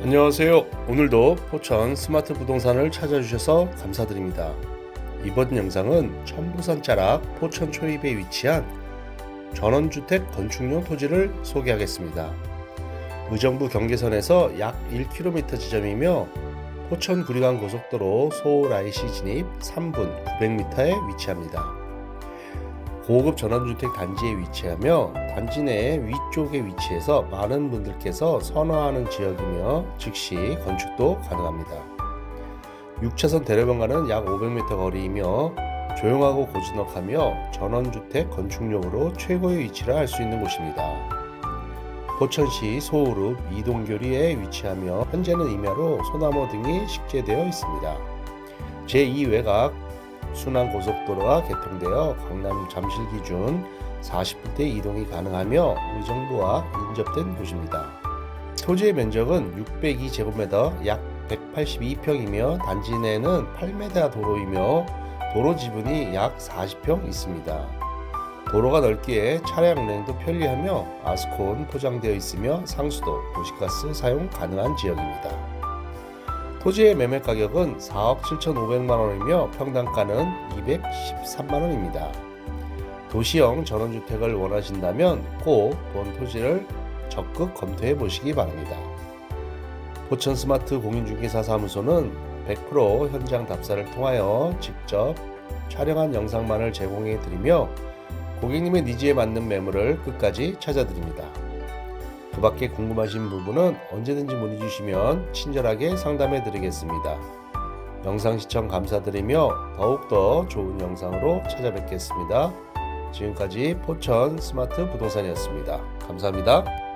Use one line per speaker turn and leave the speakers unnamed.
안녕하세요. 오늘도 포천 스마트 부동산을 찾아주셔서 감사드립니다. 이번 영상은 천부산 자락 포천 초입에 위치한 전원주택 건축용 토지를 소개하겠습니다. 의정부 경계선에서 약 1km 지점이며 포천 구리간 고속도로 서울 IC 진입 3분 900m에 위치합니다. 고급 전원주택 단지에 위치하며 단지 내 위쪽에 위치해서 많은 분들께서 선호하는 지역이며 즉시 건축도 가능합니다. 6차선 대로변과는 약 500m 거리이며 조용하고 고즈넉하며 전원주택 건축용으로 최고의 위치를 할수 있는 곳입니다. 포천시 소우읍 이동교리에 위치하며 현재는 임야로 소나무 등이 식재되어 있습니다. 제2외곽 순환고속도로가 개통되어 강남 잠실 기준 40분대 이동이 가능하며 의정부와 인접된 곳입니다. 토지의 면적은 602제곱미터 약 182평이며 단지 내는 8m 도로이며 도로 지분이 약 40평 있습니다. 도로가 넓기에 차량 운행도 편리하며 아스콘 포장되어 있으며 상수도, 도시가스 사용 가능한 지역입니다. 토지의 매매 가격은 4억 7,500만 원이며 평당가는 213만 원입니다. 도시형 전원주택을 원하신다면 꼭 본 토지를 적극 검토해 보시기 바랍니다. 포천 스마트 공인중개사 사무소는 100% 현장 답사를 통하여 직접 촬영한 영상만을 제공해 드리며 고객님의 니즈에 맞는 매물을 끝까지 찾아드립니다. 그 밖에 궁금하신 부분은 언제든지 문의 주시면 친절하게 상담해 드리겠습니다. 영상 시청 감사드리며 더욱더 좋은 영상으로 찾아뵙겠습니다. 지금까지 포천 스마트 부동산이었습니다. 감사합니다.